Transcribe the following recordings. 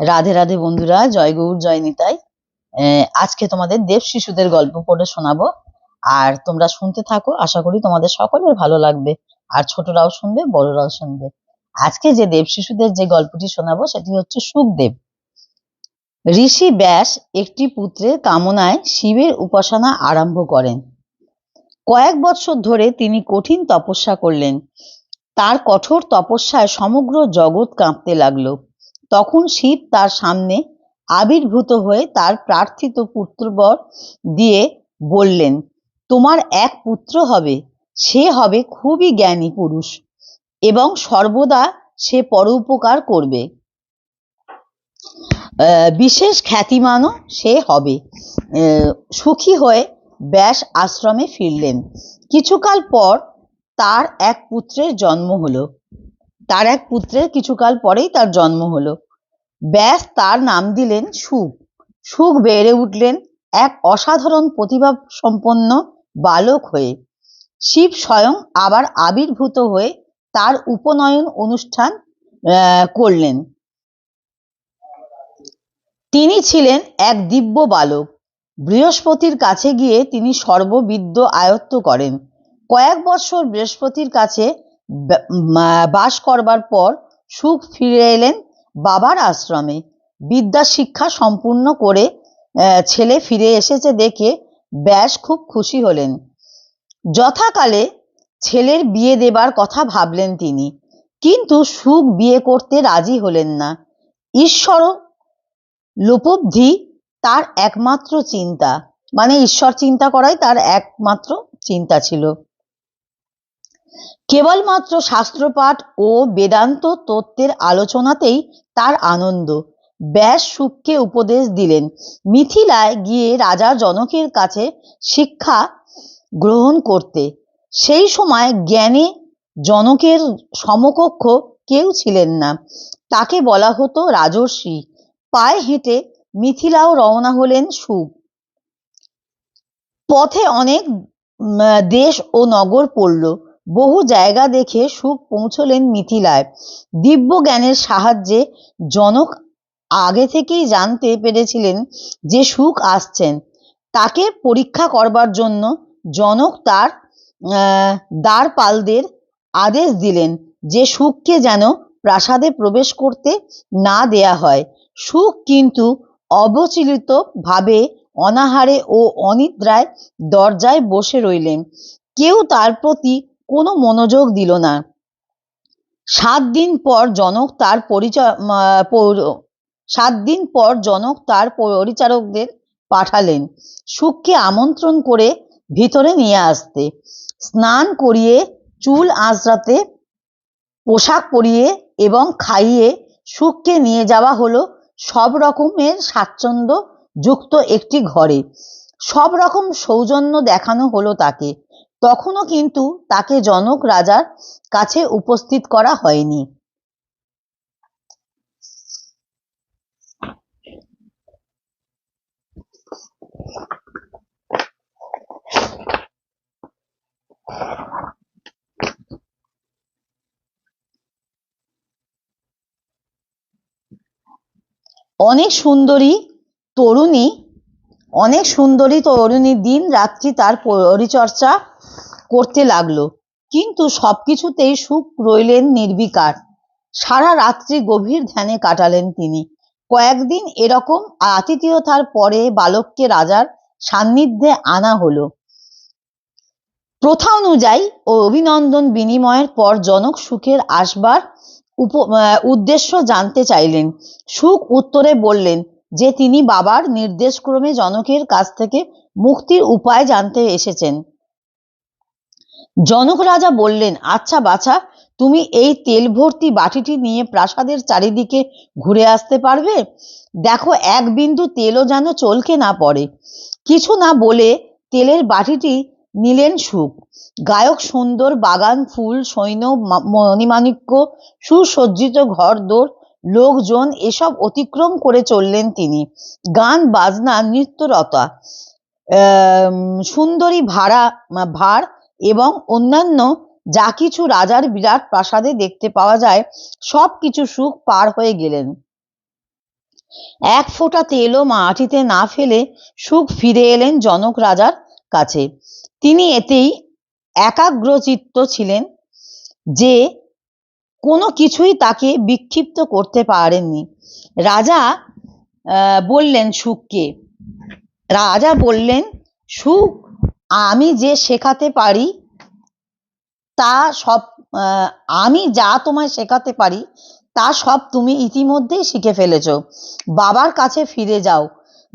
রাধে রাধে বন্ধুরা, জয় গৌর, জয় নিতাই। আজকে তোমাদের দেব শিশুদের গল্প পড়ে শোনাবো। আর তোমরা শুনতে থাকো, আশা করি তোমাদের সকলের ভালো লাগবে। আর ছোটরাও শুনবে, বড়রাও শুনবে। আজকে যে দেব শিশুদের যে গল্পটি শোনাবো, সেটি হচ্ছে সুখদেব। ঋষি ব্যাস একটি পুত্রের কামনায় শিবের উপাসনা আরম্ভ করেন। কয়েক বছর ধরে তিনি কঠিন তপস্যা করলেন। তার কঠোর তপস্যায় সমগ্র জগৎ কাঁপতে লাগল। তখন শিব তার সামনে আবির্ভূত হয়ে তার প্রার্থিত পুত্রবর দিয়ে বললেন, তোমার এক পুত্র হবে, সে হবে খুবই জ্ঞানী পুরুষ এবং সর্বদা সে পরোপকার করবে। বিশেষ খ্যাতিমানও সে হবে। সুখী হয়ে ব্যাস আশ্রমে ফিরলেন। কিছুকাল পর তার এক পুত্রের জন্ম হলো। তার এক পুত্রের কিছুকাল পরেই তার জন্ম হলো। ব্যাস তার নাম দিলেন সুখ। সুখ বেড়ে উঠলেন এক অসাধারণ প্রতিভা সম্পন্ন বালক হয়ে। শিব স্বয়ং আবার আবির্ভূত হয়ে তার উপনয়ন অনুষ্ঠান করলেন। তিনি ছিলেন এক দিব্য বালক। বৃহস্পতির কাছে গিয়ে তিনি সর্ববিদ্য আয়ত্ত করেন। কয়েক বছর বৃহস্পতির কাছে বাস করবার পর সুখ ফিরে এলেন বাবার আশ্রমে। বিদ্যা শিক্ষা সম্পূর্ণ করে ছেলে ফিরে এসেছে দেখে ব্যাস খুব খুশি হলেন। যথাকালে ছেলের বিয়ে দেবার কথা ভাবলেন তিনি, কিন্তু সুখ বিয়ে করতে রাজি হলেন না। ঈশ্বর লোপব্ধি তার একমাত্র চিন্তা মানে ঈশ্বর চিন্তা করাই তার একমাত্র চিন্তা ছিল। কেবলমাত্র শাস্ত্রপাঠ ও বেদান্ত তত্ত্বের আলোচনাতেই তার আনন্দ। ব্যাস সুখকে উপদেশ দিলেন। মিথিলায় গিয়ে রাজা জনকের কাছে শিক্ষা গ্রহণ করতে। সেই সময় জ্ঞানে জনকের সমকক্ষ কেউ ছিলেন না। তাকে বলা হতো রাজর্ষি। পায়ে হেঁটে মিথিলাও রওনা হলেন সুখ। পথে অনেক দেশ ও নগর পড়ল। বহু জায়গা দেখে সুখ পৌঁছলেন মিথিলায়। দিব্য জ্ঞানের সাহায্যে জনক আগে থেকেই জানতে পেরেছিলেন যে সুখ আসছেন। তাকে পরীক্ষা করবার জন্য জনক তার দ্বারপালদের আদেশ দিলেন যে সুখকে যেন প্রাসাদে প্রবেশ করতে না দেয়া হয়। সুখ কিন্তু অবচলিত ভাবে অনাহারে ও অনিদ্রায় দরজায় বসে রইলেন। কেউ তার প্রতি কোনো মনোযোগ দিল না। সাত দিন পর জনক তার পরিচয় সাত দিন পর জনক তার পরিচারকদের পাঠালেন। সুখকে আমন্ত্রণ করে ভিতরে নিয়ে আসতে। স্নান করিয়ে, চুল আঁচড়াতে, পোশাক পরিয়ে এবং খাইয়ে সুখকে নিয়ে যাওয়া হলো সব রকমের স্বাচ্ছন্দ্য যুক্ত একটি ঘরে। সব রকম সৌজন্য দেখানো হলো তাকে। তখনও কিন্তু তাকে জনক রাজার কাছে উপস্থিত করা হয়নি। অনেক সুন্দরী তরুণী, অনেক সুন্দরী তরুণী দিন রাত্রি তার পরিচর্যা করতে লাগল। কিন্তু সবকিছুতেই সুখ রইলেন নির্বিকার। সারা রাত্রি গভীর ধ্যানে কাটালেন তিনি। কয়েকদিন এরকম আতিথেয়তার পরে বালককে রাজার সান্নিধ্যে আনা হলো। প্রথা অনুযায়ী ও অভিনন্দন বিনিময়ের পর জনক সুখের আসবার উপ উদ্দেশ্য জানতে চাইলেন। সুখ উত্তরে বললেন যে তিনি বাবার নির্দেশক্রমে জনকের কাছ থেকে মুক্তির উপায় জানতে এসেছেন। জনক রাজা বললেন আচ্ছা বাছা, তুমি এই তেল ভর্তি বাটিটি নিয়ে প্রাসাদের চারিদিকে ঘুরে আসতে পারবে? দেখো এক বিন্দু তেলও যেন চলকে না পড়ে। কিছু না বলে তেলের বাটিটি নিলেন সুখ। গায়ক সুন্দর, বাগান, ফুল, সৈন্য মণিমাণিক্য, সুসজ্জিত ঘর দোর, লোকজন, এসব অতিক্রম করে চললেন তিনি। গান, বাজনা, নৃত্যরতা সুন্দরী ভাড়া, ভার এবং অন্যান্য যা কিছু রাজার বিরাট প্রাসাদে দেখতে পাওয়া যায়, সব কিছু সুখ পার হয়ে গেলেন। এক ফোঁটা তেলও মাটিতে না ফেলে সুখ ফিরে এলেন জনক রাজার কাছে। তিনি এতেই একাগ্রচিত্ত ছিলেন যে কোনো কিছুই তাকে বিক্ষিপ্ত করতে পারেননি। রাজা বললেন সুখকে। রাজা বললেন, সুখ আমি যে শেখাতে পারি, তা সব আমি যা তোমায় শেখাতে পারি, তা সব তুমি ইতিমধ্যেই শিখে ফেলেছো। বাবার কাছে ফিরে যাও।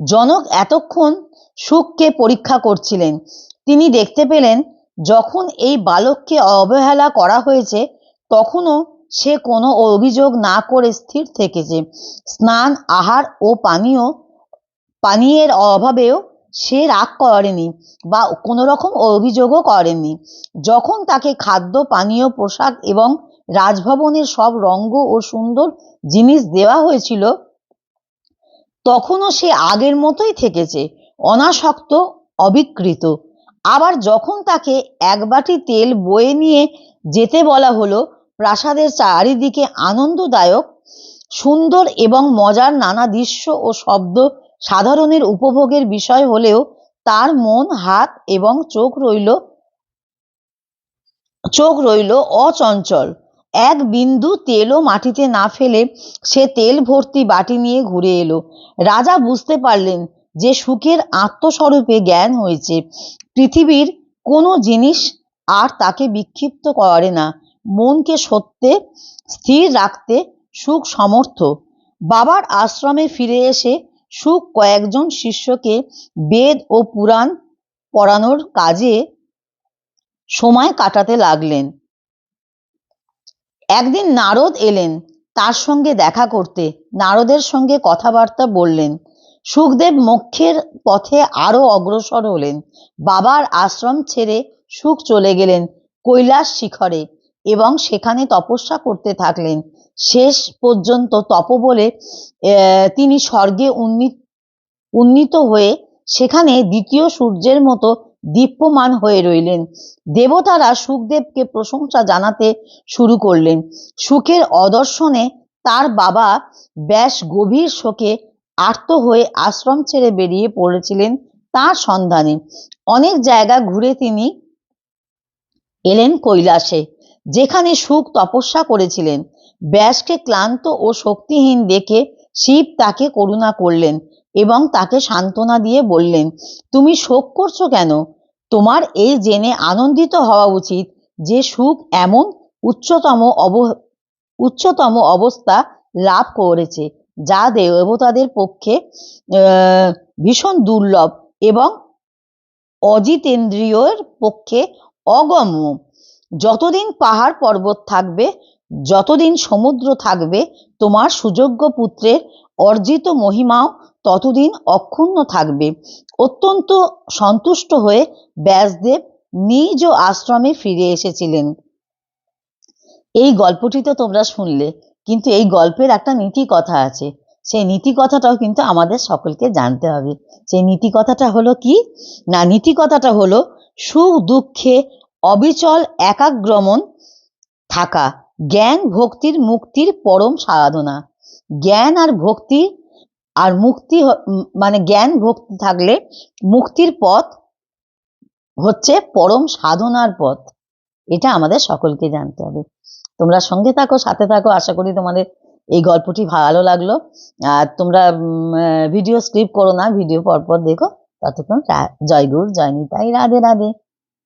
জনক এতক্ষণ সুখকে পরীক্ষা করছিলেন। তিনি দেখতে পেলেন, যখন এই বালককে অবহেলা করা হয়েছে, তখনও সে কোনো অভিযোগ না করে স্থির থেকেছে। স্নান, আহার ও পানীয়, পানীয়ের অভাবেও সে রাগ করেনি বা কোনো রকম অভিযোগও করেনি। যখন তাকে খাদ্য, পানীয়, পোশাক এবং রাজভবনের সব রঙ্গ ও সুন্দর জিনিস দেওয়া হয়েছিল, তখনও সে আগের মতোই থেকেছে, অনাসক্ত, অবিকৃত। আবার যখন তাকে এক বাটি তেল বয়ে নিয়ে যেতে বলা হলো, প্রাসাদের চারিদিকে আনন্দদায়ক, সুন্দর এবং মজার নানা দৃশ্য ও শব্দ সাধারণের উপভোগের বিষয় হলেও তার মন, হাত এবং চোখ রইল চোখ রইল অচঞ্চল। এক বিন্দু তেলও মাটিতে না ফেলে সে তেল ভর্তি বাটি নিয়ে ঘুরে এলো। রাজা বুঝতে পারলেন যে সুখের আত্মস্বরূপে জ্ঞান হয়েছে। পৃথিবীর কোনো জিনিস আর তাকে বিক্ষিপ্ত করে না। মনকে সত্যে স্থির রাখতে সুখ সমর্থ। বাবার আশ্রমে ফিরে এসে সুখ কয়েকজন শিষ্যকে বেদ ও পুরাণ পড়ানোর কাজে সময় কাটাতে লাগলেন। একদিন নারদ এলেন, তার সঙ্গে দেখা করতে। নারদের সঙ্গে কথাবার্তা বললেন। সুখদেব মোক্ষের পথে আরও অগ্রসর হলেন। বাবার আশ্রম ছেড়ে সুখ চলে গেলেন কৈলাস শিখরে এবং সেখানে তপস্যা করতে থাকলেন। শেষ পর্যন্ত তপবলে তিনি স্বর্গে উন্নীত উন্নীত হয়ে সেখানে দ্বিতীয় সূর্যের মতো দীপ্যমান হয়ে রইলেন। দেবতারা সুখদেবকে প্রশংসা জানাতে শুরু করলেন। সুখের অদর্শনে তার বাবা ব্যাস গভীর শোকে আর্ত হয়ে আশ্রম ছেড়ে বেরিয়ে পড়েছিলেন তার সন্ধানে। অনেক জায়গা ঘুরে তিনি এলেন কৈলাসে। যেখানে সুখ তপস্যা করেছিলেন। ব্যাসকে ক্লান্ত ও শক্তিহীন দেখে শিব তাকে করুণা করলেন এবং তাকে সান্ত্বনা দিয়ে বললেন, তুমি শোক করছ কেন? তোমার এই জেনে আনন্দিত হওয়া উচিত যে সুখ এমন উচ্চতম অব, উচ্চতম অবস্থা লাভ করেছে যা দেবতাদের পক্ষে ভীষণ দুর্লভ এবং অজিতেন্দ্রিয়র পক্ষে অগম্য। যতদিন পাহাড় পর্বত থাকবে, যতদিন সমুদ্র থাকবে, তোমার সুযোগ্য পুত্রের অর্জিত মহিমাও ততদিন অক্ষুণ্ণ থাকবে। অত্যন্ত সন্তুষ্ট হয়ে ব্যাসদেব নিজ আশ্রমে ফিরে এসেছিলেন। এই গল্পটি তো তোমরা শুনলে, কিন্তু এই গল্পের একটা নীতি কথা আছে। সেই নীতি কথাটাও কিন্তু আমাদের সকলকে জানতে হবে। সেই নীতি কথাটা হলো কি? না নীতি কথাটা হলো সুখ দুঃখে অবিচল একাগ্রমণ থাকা, জ্ঞান ভক্তির মুক্তির পরম সাধনা। জ্ঞান আর ভক্তি আর মুক্তি মানে জ্ঞান ভক্তি থাকলে মুক্তির পথ হচ্ছে পরম সাধনার পথ। এটা আমাদের সকলকে জানতে হবে। তোমরা সঙ্গে থাকো, সাথে থাকো। আশা করি তোমাদের এই গল্পটি ভালো লাগল। আর তোমরা ভিডিও স্কিপ করো না ভিডিও পরপর দেখো। ততক্ষণ জয় গুরু জয় নিতাই। রাধে রাধে।